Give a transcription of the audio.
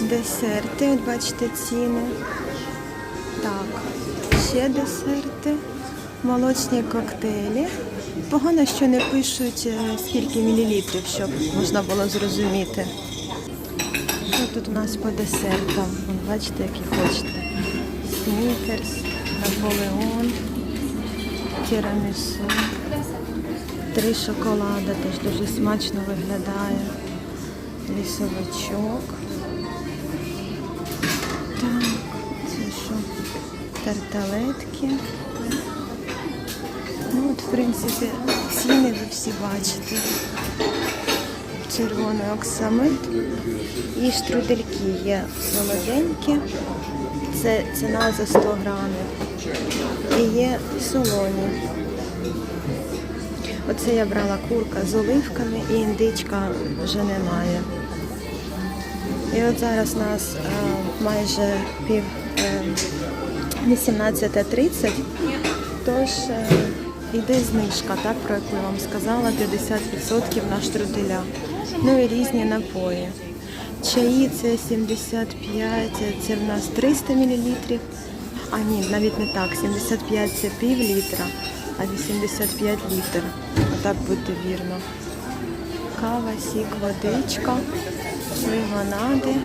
Десерти, от бачите ціни. Так, ще десерти, молочні коктейлі. Погано, що не пишуть, е, скільки мілілітрів, щоб можна було зрозуміти. Що тут у нас по десертам? Вон, бачите, які хочете. Снікерс, Наполеон, тірамісу. Три шоколада теж дуже смачно виглядає. Лісовичок. Так, це що? Тарталетки. Ну от, в принципі, ціни ви всі бачите. Червоний оксамит. І штрудельки є солоденькі. Це ціна за 100 грамів. І є солоні. Оце я брала курка з оливками і індичка вже немає. І от зараз нас е, майже пів е, 18.30, тож е, йде знижка, так, про яку я вам сказала, 50% на штруделя. Ну і різні напої. Чаї це 75, це в нас 300 мл. А ні, навіть не так. 75 це пів літра, а 85 літр. Отак буде вірно. Кава, сік, водичка, इसलिए मना दें